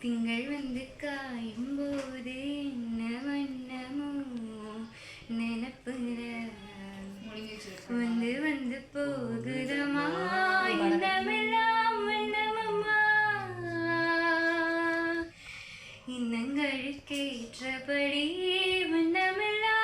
திங்கள் வந்து காயும் போது என்ன வண்ணமோ நினப்புற வந்து வந்து போகுதமா இன்னமெல்லாம் வண்ணமம்மா. இன்னங்களுக்கேற்றபடி வண்ணமெல்லாம்